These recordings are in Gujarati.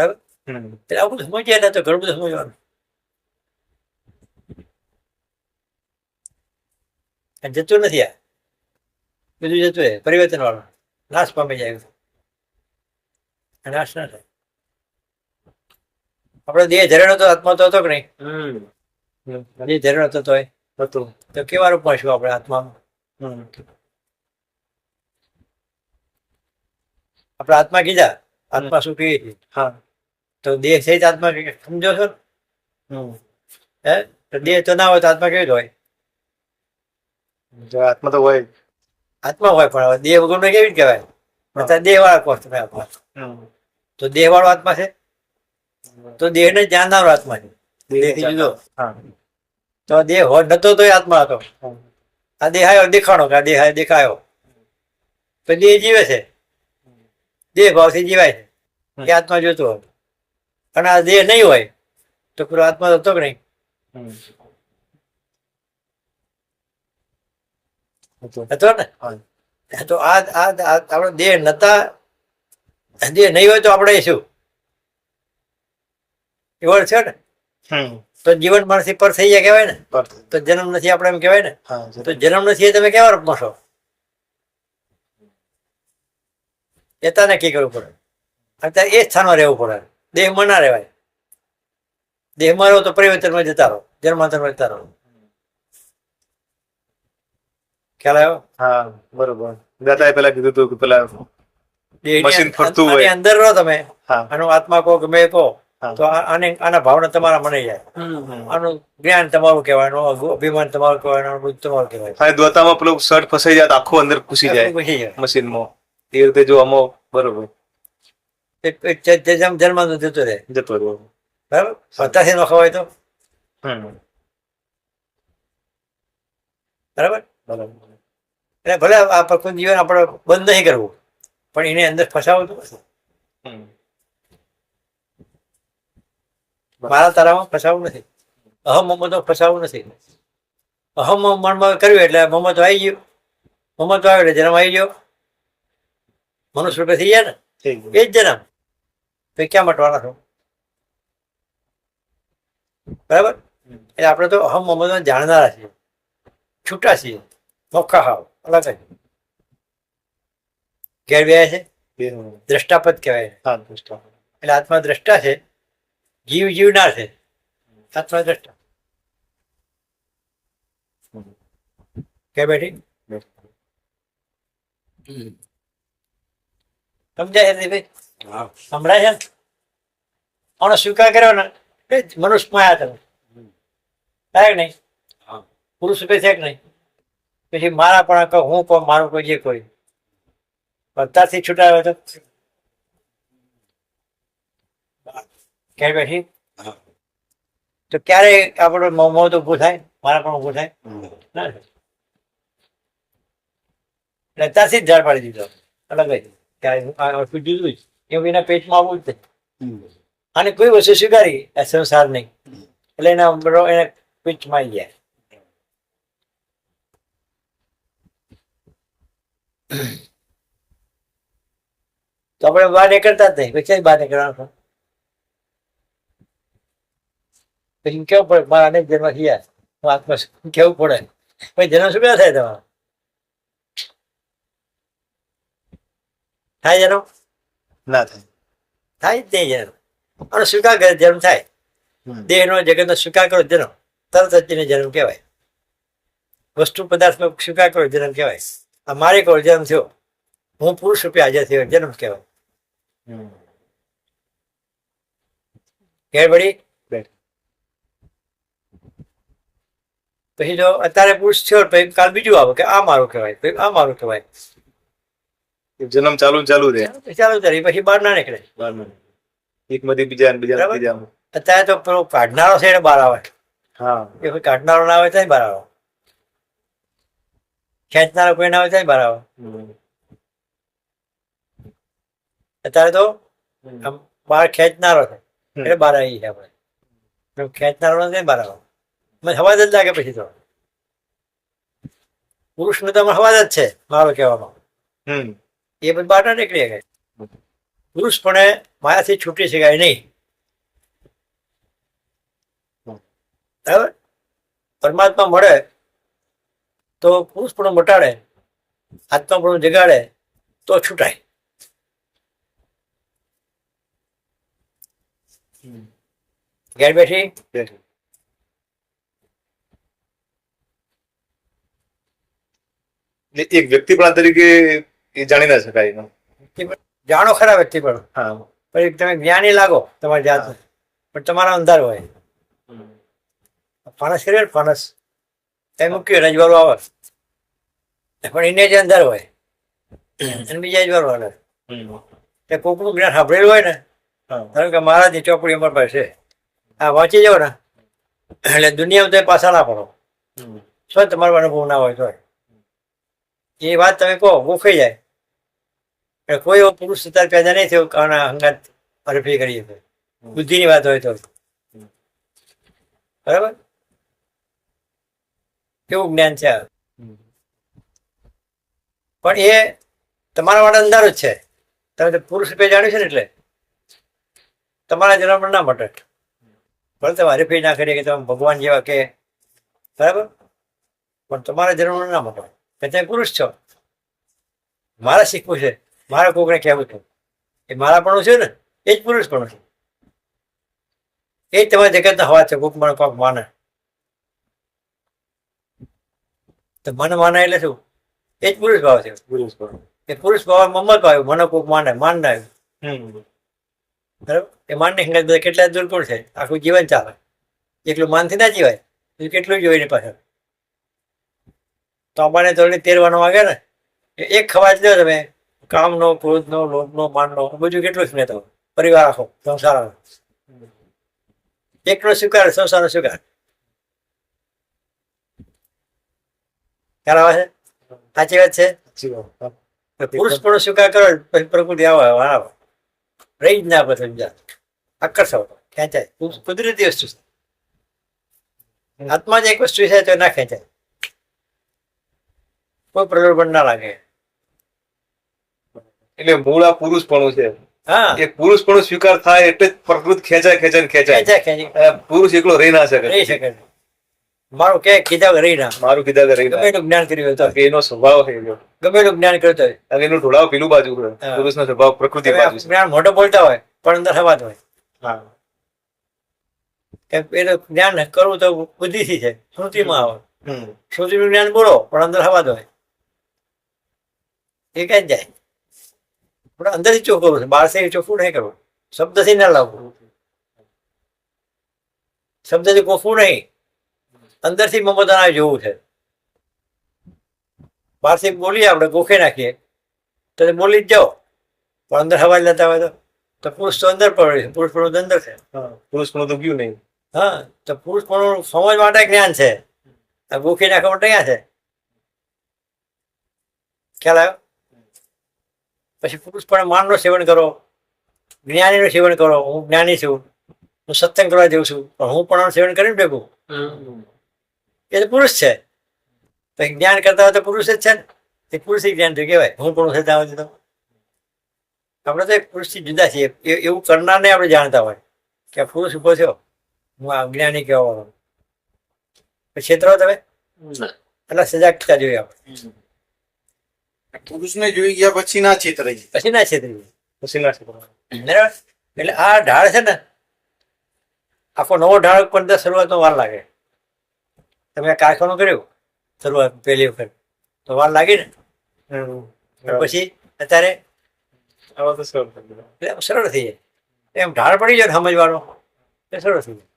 બરાબર. એટલે આવું બધું સમજ્યા ને તો ઘણું બધું સમજવાનું. જતું નથી આ. બધું જતું રહે પરિવર્તન વાળું નાશ પામી જાય નાશ ના થાય. આપણો દેહ ઝરેણો તો આત્મા તો હતો કે નહીં. દેહ ઝરેણો તો તોય. હતું. તો કેવા રૂપમાં છું આપણે આત્મામાં. આપણે આત્મા કીધા? આત્મા શું કહીએ હા. તો દેહ સહિત આત્મા સમજો છો? ને? હે? તો દેહ તો ના હોય તો આત્મા કેવી હોય? આત્મા તો હોય આત્મા હોય પણ દેહ વગર કેવી કહેવાય? અત્યારે દેહ વાળા કોષ તમે તો દેહ વાળો આત્મા છે? તો દેહને જાણનારો આત્મા છે. તો દેહ હોય નતો તો આત્મા હતો. આ દેહ આવ્યો દેખાણો કે આ દેહ દેખાયો. તો દેહ જીવે છે. દેહ ભાવથી જીવાય છે. એ આત્મા જોતો હોય. અને આ દેહ નહીં હોય તો પૂરો આત્મા હતો કે નહીં. હતો ને? તો આ આ આપણો દેહ નતા દેહ નહીં હોય તો આપણે શું? એવડ છે ને. તો જીવન માણસી પર થઈ જાય કહેવાય ને? તો જન્મ નથી આપણે એમ કહેવાય ને? હા તો જન્મ નથી એ તમે કેવા રૂપમાં છો? એ નક્કી કરવું પડે? અત્યારે એ સ્થાનમાં રહેવું પડે. દેહમાં ના રહેવાય. દેહમાં રહો તો પરિવર્તનમાં જતા રહો જન્માંતરમાં જતા રહો. ખ્યાલ આવ્યો? હા બરોબર. દાદાએ પેલા કીધું હતું કે પેલા મશીન ફરતું હોય. અંદર રહો તમે. આનો આત્મા કહો ગમે કહો. તો આને આના ભાવના તમારા મને જાય. આનું જ્ઞાન તમારું કહેવાય અભિમાન તમારું કહેવાય આનું બધું તમારું કહેવાય. હા દોતામાં પેલું શર્ટ ફસાઈ જાય તો આખું અંદર ઘૂસી જાય મશીનમાં એ રીતે જો અમો બરોબર. જન્મ જતું રહે. જતો બરાબર? ન ખવાય તો? બરાબર? એટલે ભલે આ પ્રકૃતિ જીવન આપણે બંધ નહીં કરવું પણ એને અંદર ફસાવું તો. મારા તારામાં ફસાવું નથી. અહમ મમતો ફસાવું નથી. અહમ મનમાં કર્યું એટલે મમતો આવી ગયો. મમતો આવ્યો એટલે જન્મ આવી ગયો. મનુષ્ય રૂપે થઈ ગયા ને. એ જ જન્મ. તો ક્યાં મટવાના છો? બરાબર? એટલે આપણે તો અહમ મમતો જાણનારા છીએ. છૂટા છીએ. મોખા હાવ અલગ જ. ઘેર બે છે? દ્રષ્ટાપદ કહેવાય. એટલે આત્મા દ્રષ્ટા છે. જીવ જીવનાર છે. આત્મા દ્રષ્ટા. કે બેઠી? સમજાય ભાઈ? સંભળાય છે આનો સ્વીકાર કર્યો ને એ જ મનુષ્યમાં આવ્યા તમે. થાય નહીં. પુરુષ રૂપે છે કે નહીં? પછી મારા પણ કહો હું કહું મારું કોઈ જે કોઈ. બધાથી છૂટા આવે તો? ક્યારે બેઠી. તો ક્યારે આપણો મોં તો ઊભું થાય? મારા પણ ઊભું થાય. એટલે ત્યાંથી જ ઝાડ પાડી દીધો. અલગ જ. ક્યારે જુદું જ એવું એના પેટમાં આવવું જ નહીં અને કોઈ વસ્તુ સ્વીકારી આ સંસાર નહીં. એટલે એના બરો એને પીઠમાં આવી જાય. તો આપણે બહાર નીકળતા જ નહીં. પછી બહાર નીકળવાનું? પછી કેવું પડે? મારા અનેક જન્મ હું આત્મા કેવું પડે? પછી જન્મ શું ક્યાં થાય તમારો? થાય જન્મ? ના થાય. થાય જ નહીં જન્મ અને સ્વીકાર કરે જન્મ થાય. દેહનો જગતનો સ્વીકાર કરો જન્મ તરત જ તેને જન્મ કહેવાય. વસ્તુ પદાર્થનો સ્વીકાર કરો જન્મ કહેવાય. આ મારે કહો જન્મ થયો. હું પુરુષ રૂપે હાજર થયો જન્મ કહેવાય. ઘેર પડી પછી જો અત્યારે પુરુષ થયો પછી કાલ બીજું આવે કે આ મારું કહેવાય આ મારું કહેવાય. જન્મ ચાલુ ચાલુ રહે. ચાલુ રહે પછી બહાર ના નીકળે. એક માંથી બીજા બીજા બીજા ને અત્યારે તો પેલો કાઢનારો છે એને બહાર આવે. હા. એ કોઈ કાઢનારો ના આવે ત્યાં બહાર આવે. ખેંચનારો કોઈ ના આવે ત્યાં બહાર આવે. અત્યારે તો બહાર ખેંચનારો છે. એટલે બહાર આવી છે આપણે. ખેંચનારો નથી બહાર આવે. મને હવા જ લાગે પછી તો. પુરુષને તો આમાં હવા જ છે મારો કહેવાનો હમ. એ બધું બહાર નીકળી શકે પુરુષપણે માયાથી છૂટી શકાય નહીં. બરાબર? પરમાત્મા મળે તો પુરુષ પણ મટાડે, આત્માપણું જગાડે તો છૂટાય. ઘેર બેઠી? એક એક વ્યક્તિપણા તરીકે એ જાણી ના શકાય એનો. જાણો ખરા વ્યક્તિ પણ. હા. પછી તમે જ્ઞાની લાગો તમારી જાત. પણ તમારા અંધાર હોય. ફણસ કરે ને ફાનસ? એ મૂક્યું રજવાડું આવે. પણ એને જે અંધાર હોય અને બીજા અજવાળું આવે. તે કોકનું જ્ઞાન સાંભળેલું હોય ને ધારો કે મહારાજની ચોપડી અમારી પાસે છે. આ વાંચી જાઓ ને. એટલે દુનિયામાં તમે પાછા ના પડો. શું તમારો અનુભવ ના હોય તો એ વાત તમે કહો ગોખાઈ જાય. કોઈ એવો પુરુષ સત્તા પેદા નહીં થયો કારણ હંગાત હરફી કરી બુદ્ધિની વાત હોય તો. બરાબર? કેવું જ્ઞાન છે પણ એ તમારા માટે અંધારું જ છે. તમે તો પુરુષ રૂપે જાણ્યું છે ને એટલે. તમારા જન્મ ના મટે. ભલે તમે હરીફી ના કરીએ કે તમે ભગવાન જેવા કે. બરાબર? પણ તમારા જન્મ ના મટે. તમે પુરુષ છો? મારે શીખવું છે. મારે કોકને કહેવું છે. એ મારા પણ છે ને એ જ પુરુષ પણ છે. એ જ તમારા જગતના હવા છે કોક મને કોક માને. તો મને માને એટલે શું? એ જ પુરુષ ભાવ છે. પુરુષ ભાવ. એ પુરુષ ભાવ મમ્મત ભાવ મને કોક માને માન ના આવ્યું બરાબર? એ માનની હંગાત બધા કેટલા પણ છે. આખું જીવન ચાલે. એકલું માનથી ના જીવાય કેટલું જોઈને પાછળ. તો અમારે તો તેરવાનો વાગે ને એક ખવાજ લો તમે. કામનો ક્રોધનો લોભનો માનનો બધું કેટલું જ તો પરિવાર આખો સંસાર. એકનો સ્વીકાર સંસારનો સ્વીકાર. ખ્યાલ આવે છે? સાચી વાત છે. પુરુષ પણ સ્વીકાર કરો પછી પ્રકૃતિ આવે આવે રહી જ ના પછી સમજા આકર્ષો ખેંચાય. કુદરતી વસ્તુ છે. આત્મા જ એક વસ્તુ છે તો ના ખેંચાય. કોઈ પ્રલોભન ના લાગે. એટલે મૂળ આ પણ છે. હા. એ પણ સ્વીકાર થાય એટલે જ પ્રકૃતિ ખેંચાય ખેંચાય ખેંચાય. પુરુષ એકલો રહી ના શકે. રહી શકે. મારું કે કીધા રહી ના. મારું કીધા રહી ના. એટલું જ્ઞાન કર્યું તો. એનો સ્વભાવ થઈ ગયો ગમે એનું જ્ઞાન કર્યું તો. અને એનું ઢોળાવ પેલું બાજુ પુરુષ નો પુરુષનો સ્વભાવ પ્રકૃતિ બાજુ જ્ઞાન મોટો બોલતા હોય પણ અંદર હવા હોય. હા. એનું જ્ઞાન કરવું તો બુદ્ધિથી છે. સ્મૃતિમાં આવે. હમ. શ્રુતિનું જ્ઞાન બોલો પણ અંદર હવા હોય. એ કઈ જાય. પણ અંદરથી ચોખ્ખું છે. બહારથી ચોખ્ખું નહીં કરવું. શબ્દથી ના લાવવું. શબ્દથી કોફું નહીં. અંદરથી મમતાના જોવું છે. બહારથી બોલીએ આપણે ગોખે નાખીએ. તો બોલી જ જાઓ. પણ અંદર હવા લેતા હોય તો. તો પુરુષ તો અંદર પડે છે. પુરુષ પણ અંદર છે. હા. પણ તો ગયું નહીં. હા તો પુરુષ પણ સમજ માટે જ્ઞાન છે. આ ગોખી નાખવા માટે ક્યાં છે? ખ્યાલ આવ્યો? પછી પુરુષ પણ માનનું સેવન કરો જ્ઞાનીનું સેવન કરો હું જ્ઞાની છું હું સત્સંગ કરવા જઉં છું પણ હું પણ સેવન કરીને ભેગું. એ તો પુરુષ છે. પછી જ્ઞાન કરતા હોય તો પુરુષ જ છે ને. એ પુરુષ જ્ઞાન થયું કહેવાય. હું પણ થતા હોય તો આપણે તો પુરુષથી જુદા છીએ. એવું કરનારને આપણે જાણતા હોય કે આ પુરુષ ઊભો થયો. હું આ જ્ઞાની કહેવા વાળો છેતરો તમે? એટલે સજાગતા જોઈએ આપણે. પુરુષને જોઈ ગયા પછી ના છેતરાઈ પછી ના છેતરી પછી ના છે બરાબર? એટલે આ ઢાળ છે ને આખો નવો ઢાળ પણ તો શરૂઆતમાં વાર લાગે. તમે કારખાનો કર્યું? શરૂઆત પહેલી વખત. તો વાર લાગે ને. પછી અત્યારે? સરળ થઈ એટલે સરળ થઈ જાય. એમ ઢાળ પડી જાય સમજવાનો એ સરળ થઈ જાય.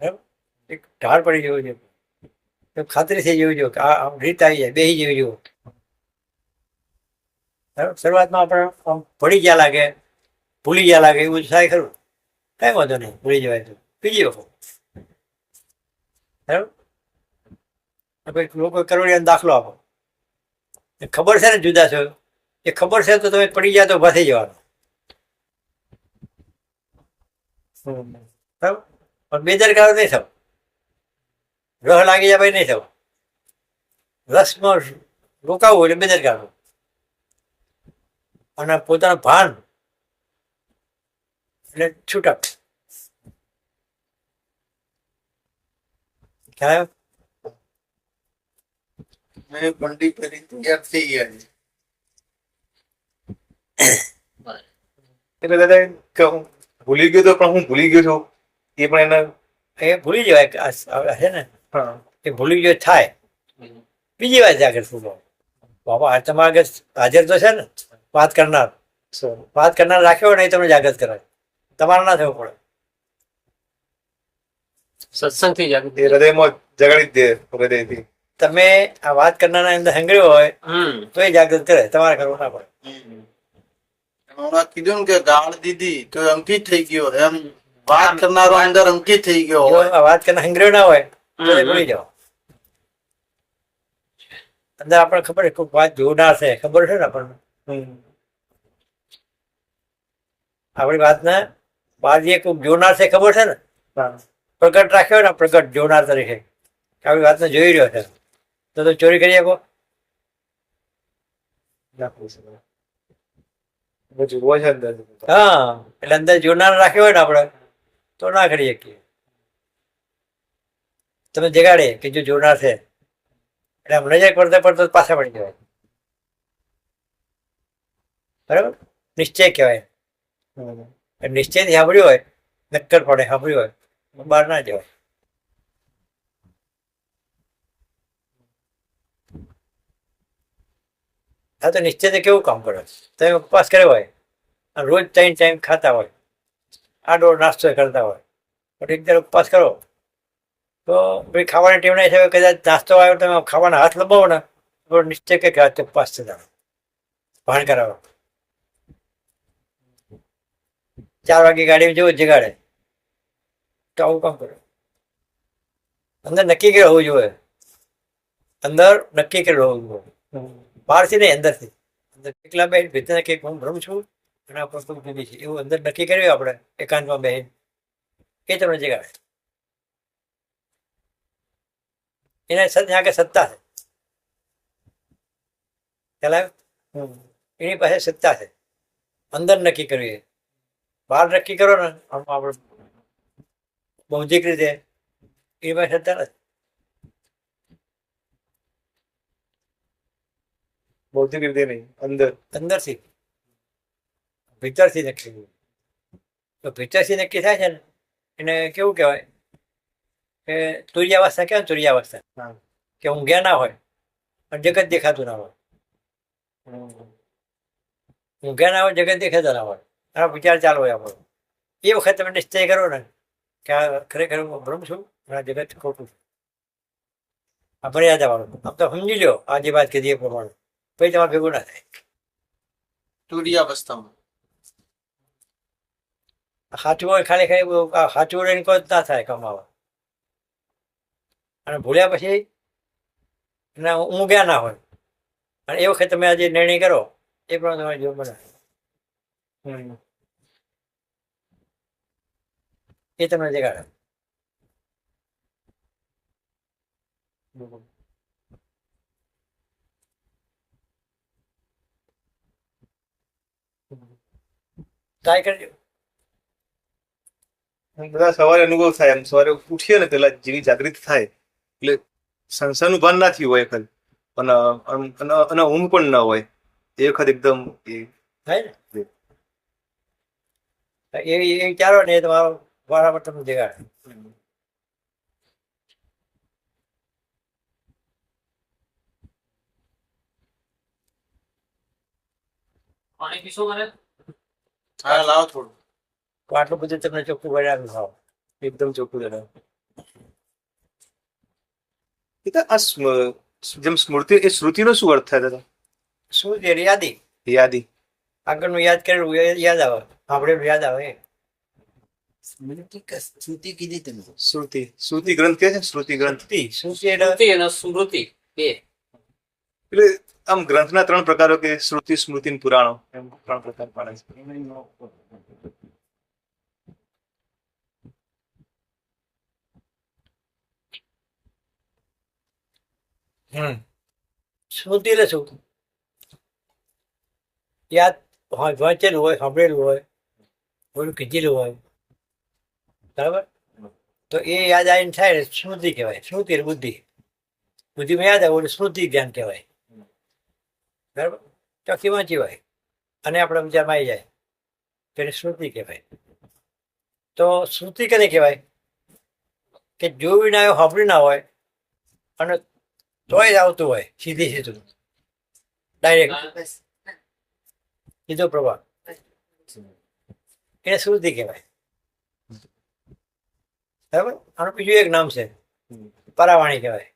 બરાબર? એક ઢાળ પડી જવું છે. ખાતરી થઈ જવી જોઈએ કે આ રીત આવી જાય બેસી જવી જોઈએ. શરૂઆતમાં આપણે આમ ભળી ગયા લાગે, ભૂલી ગયા લાગે, એવું થાય ખરું? કાંઈ વાંધો નહીં, ભૂલી જવાય તો. બીજી વખત. બરાબર? લોકો કરોડિયાનો દાખલો આપો. એ ખબર છે ને જુદા છો? એ ખબર છે તો તમે પડી જાય તો ઊભા થઈ જવાનું. બરાબર? પણ બેદરકાર નહીં થવું. રહ લાગી જાય ભાઈ નહીં થવું. રસમાં રોકાવું એટલે બેદરકાર અને પોતાનું ભાન એટલે છૂટક ખ્યાલ? મેં બંડી પહેરી તૈયાર થઈ ગયા છે. એટલે દાદા કે હું ભૂલી ગયો તો પણ હું ભૂલી ગયો છું. એ પણ એને એ ભૂલી જવાય છે ને? હા. એ ભૂલી ગયો થાય. બીજી વાત જાગૃત થવું બાબા આ તમારા આગળ હાજર તો છે ને? વાત કરનાર. વાત કરનાર રાખ્યો હોય ને એ તમને જાગૃત કરાય તમારે ના થવું પડે. સત્સંગથી જાગૃતિ. હૃદયમાં જગાડી જ દે હૃદયથી. તમે આ વાત કરનારના અંદર હંગર્યો હોય હમ. તો એ જાગૃત કરે. તમારે કરવું ના પડે. હમણાં કીધું ને કે ગાળ દીધી તો અંકિત થઈ ગયો એમ. વાત કરનારો અંદર અંકિત થઈ ગયો હોય. વાત કરનાર હંગર્યો ના હોય અંદર આપણને ખબર કોઈક વાત જોનાર છે ખબર છે ને આપણને? આપણી વાતને બાજીએ કોઈક જોનાર છે ખબર છે ને? પ્રગટ રાખ્યો ને પ્રગટ જોનાર તરીકે. આપણી વાતને જોઈ રહ્યો છે. તો તો ચોરી કરી શકો. હા એટલે અંદર જોનાર રાખ્યો હોય ને આપણે તો ના કરી શકીએ. તમે જગાડે કે જો જોનાર છે. એટલે આમ નજર પડતા પડતા પાછા પડી જવાય. બરાબર? નિશ્ચય કહેવાય. નિશ્ચય સાંભળ્યું હોય નક્કર પડે સાંભળ્યું હોય બહાર ના જવાય. હા તો નિશ્ચય કેવું કામ કરો? તમે ઉપવાસ કર્યો હોય અને રોજ ત્રણ ટાઈમ ખાતા હોય આડો નાસ્તો કરતા હોય પણ એક દર ઉપવાસ કરો. તો ભાઈ ખાવાની ટીમ નહીં થાય, કદાચ નાસ્તો આવ્યો તમે ખાવાના હાથ લંબાવો ને, તો નિશ્ચય કે આજે ઉપવાસ તારો. ભાન કરાવો. ચાર વાગે ગાડી જેવું જગાડે. તો આવું કામ કરો. અંદર નક્કી કર્યું હોવું જોઈએ? અંદર નક્કી કર્યું હોવું જોઈએ? બહારથી નહીં, અંદરથી. અંદર એકલા બેન ભીતર કે હું ભ્રમ છું અને આપણે છે. એવું અંદર નક્કી કર્યું આપણે, એકાંતમાં બેન એ તમને જગાડે. એને ત્યાં આગળ સત્તા છે. ખ્યાલ એની પાસે સત્તા છે. અંદર નક્કી કરવી છે. બહાર નક્કી કરો ને. આમ આપણે બૌદ્ધિક રીતે એની પાસે સત્તા નથી. બૌદ્ધિક રીતે નહીં અંદર. અંદરથી. ભીતરથી નક્કી તો ભીતરથી નક્કી થાય છે ને એને કેવું કહેવાય? કે તુર્યાવસ્થા કેવાય ને તુર્યાવસ્થા. કે ઊંઘ્યા ના હોય અને જગત દેખાતું ના હોય. ઊંઘ્યા ના હોય જગત દેખાતા ના હોય. આ વિચાર ચાલુ હોય આપણો. એ વખત તમે નિશ્ચય કરો ને કે આ ખરેખર હું ભ્રમ છું અને આ જગત ખોટું છું. આ મર્યાદા વાળું આમ તો સમજી લ્યો આ જે વાત કીધી એ પ્રમાણે. પછી તમારે ભેગું ના થાય. તુર્યાવસ્થામાં. સાચું હોય ખાલી ખાલી સાચું રહીને કોઈ ના થાય કમાવા. અને ભૂલ્યા પછી એના ઊંઘ્યા ના હોય. અને એ વખતે તમે આજે નિર્ણય કરો, એ પ્રમાણે તમારે જીવન બને એ તમને જગાડે ટ્રાય કરજો. બધા સવારે અનુભવ થાય એમ. સવારે ઉઠીએ ને, પેલા જેવી જાગૃતિ થાય. એટલે સંસારનું ભાન ના થયું હોય અને અમ- અને ઊંઘ પણ ના હોય. એ વખત એકદમ એ થાય ને? એ એ વિચારો ને તમારો બરાબર તમને જગાડે. પાણી પીશો મને? હા લાવો થોડું. આટલું બધું તમને ચોખ્ખું બનાવ્યું ખાવ એકદમ ચોખ્ખું દાદા એ આ જેમ સ્મૃતિ એ શ્રુતિનો શું અર્થ થાય દાદા શું છે યાદી યાદી આગળનું યાદ કરેલું યાદ આવે. આપણે યાદ આવે. શ્રુતિ કીધી તમે? શ્રુતિ શ્રુતિ ગ્રંથ કે છે ને? શ્રુતિ ગ્રંથ એટલે સ્મૃતિ અને સ્મૃતિ બે. એટલે આમ ગ્રંથના ત્રણ પ્રકારો કે શ્રુતિ સ્મૃતિ પુરાણો. એમ ત્રણ પ્રકાર પાડે છે. એટલે શું યાદ હા વાંચેલું હોય, સાંભળેલું હોય કોઈનું કીધેલું હોય. બરાબર? તો એ યાદ આવીને થાય ને સ્મૃતિ કહેવાય. સ્મૃતિ બુદ્ધિ. બુદ્ધિમાં યાદ આવે એટલે સ્મૃતિ જ્ઞાન કહેવાય. બરાબર? ચોખ્ખી વાંચી હોય અને આપણા વિચારમાં આવી જાય. તો એને સ્મૃતિ કહેવાય. તો સ્મૃતિ કને કહેવાય? કે જોયું ના હોય, સાંભળ્યું ના હોય અને તોય જ આવતું હોય સીધી સીધું. ડાયરેક્ટ સીધો પ્રભાવ. એને સ્મૃતિ કહેવાય. બરાબર? આનું બીજું એક નામ છે. પરાવાણી કહેવાય.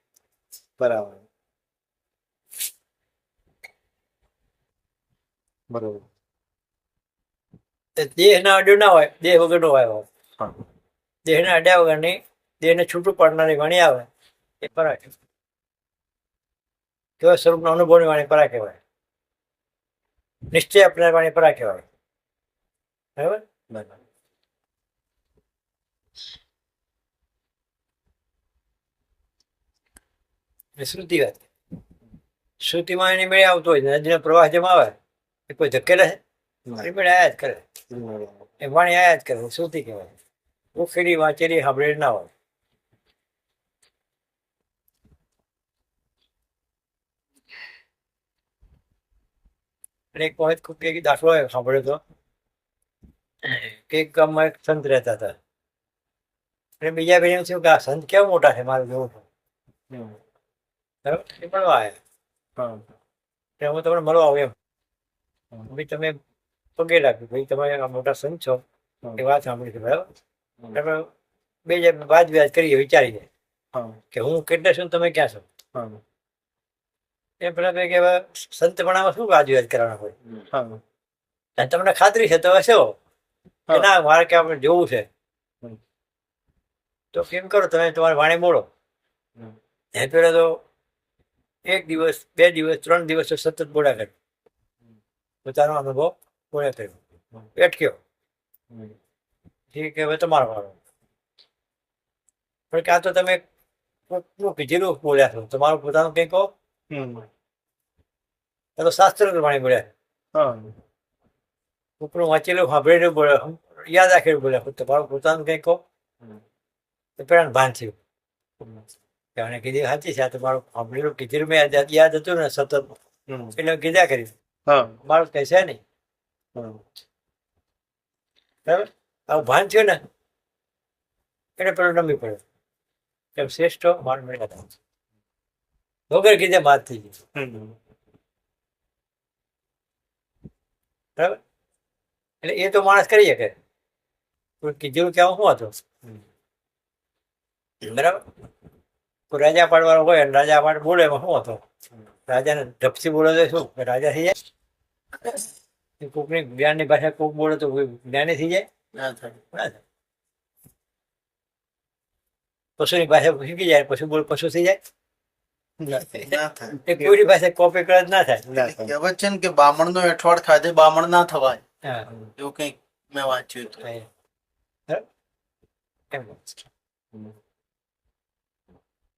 પરાવાણી. બરોબર. દેહ દેહના અડ્યો ના હોય દેહ વગરનો હોય દેહ દેહના અડ્યા વગરની દેહને છૂટું પાડનારી વાણી આવે. એ પરા કેવા સ્વરૂપના અનુભવની વાણી પરા કહેવાય. નિશ્ચય આપનાર વાણી પરા કહેવાય. બરાબર? બરાબર. શ્રુતિ વાત. શ્રુતિમાં એની મેળે આવતો હોય, નદીનો પ્રવાહ જેમ આવે, એ કોઈ રહે એની મેળે આયા જ કરે. એ વાણી આયા જ કરે શ્રુતિ કહેવાય. ઉખેડી, વાંચેલી સાંભળેલી ના હોય. અને એક વખત ખૂબ એક દાખલો સાંભળ્યો હતો કે એક ગામમાં એક સંત રહેતા હતા. અને બીજા બે થયું કે આ સંત કેવા મોટા છે? મારે જોવું બરાબર? એ મળવા આવ્યા હું તમને મળવા આવું એમ ભાઈ તમે પગે લાગ્યું. ભાઈ તમે આ મોટા સંત છો. એ વાત સાંભળી છે બરાબર? બે વાત વ્યાજ કરીએ વિચારીને કે હું કેટલે છું તમે ક્યાં છો? એ પેલા કે હવે સંત ભણાવવા શું વ્યાજ કરવાના હોય અને તમને ખાતરી છે તમે છો કે ના મારે કે આપણે જોવું છે. તો કેમ કરો તમે? તમારી વાણી મોડો. એ પેલા તો એક દિવસ બે દિવસ ત્રણ દિવસ સતત બોલ્યા કર્યું પોતાનો અનુભવ બોલ્યા કર્યો અટક્યો ઠીક હવે તમારો વાળો પણ ક્યાં તો તમે કીધેલું બોલ્યા છો. તમારું પોતાનું કંઈ કહો. તો શાસ્ત્ર વાણી બોલ્યા ઉપરું વાંચેલું સાંભળેલું બોલ્યા યાદ રાખેલું બોલ્યા તમારું પોતાનું કંઈ કહો? તો પેલા ભાન થયું. આને કીધી સાચી છે આ તમારું સાંભળેલું કીધેલું મેં યાદ હતું ને સતત. એટલે કીધા કર્યું. મારું કઈ છે નહીં. બરાબર? આવું ભાન થયું ને એટલે પેલો નમી પડ્યો. એમ શ્રેષ્ઠ માન હતા. વગર કીધે માત થઈ ગઈ. બરાબર? એટલે એ તો માણસ કરી શકે. કીધેલું કેવું શું હતું બરાબર? રાજા પાડવાનો હોય અને રાજા પાડ બોલે એમાં શું હતો રાજાને ઢપસી બોલે તો શું? કે રાજા થઈ જાય. કોકની જ્ઞાનની ભાષા કોક બોલે તો જ્ઞાની થઈ જાય. ના થાય. ના પશુની ભાષા શીખી જાય પશુ બોલ પશુ થઈ જાય. કોઈની પાસે કોપી કરે જ ના થાય. કહેવત છે ને કે બામણ નો એઠવાડ ખાધે બામણ ના થવાય. એવું કંઈક મેં વાંચ્યું હતું.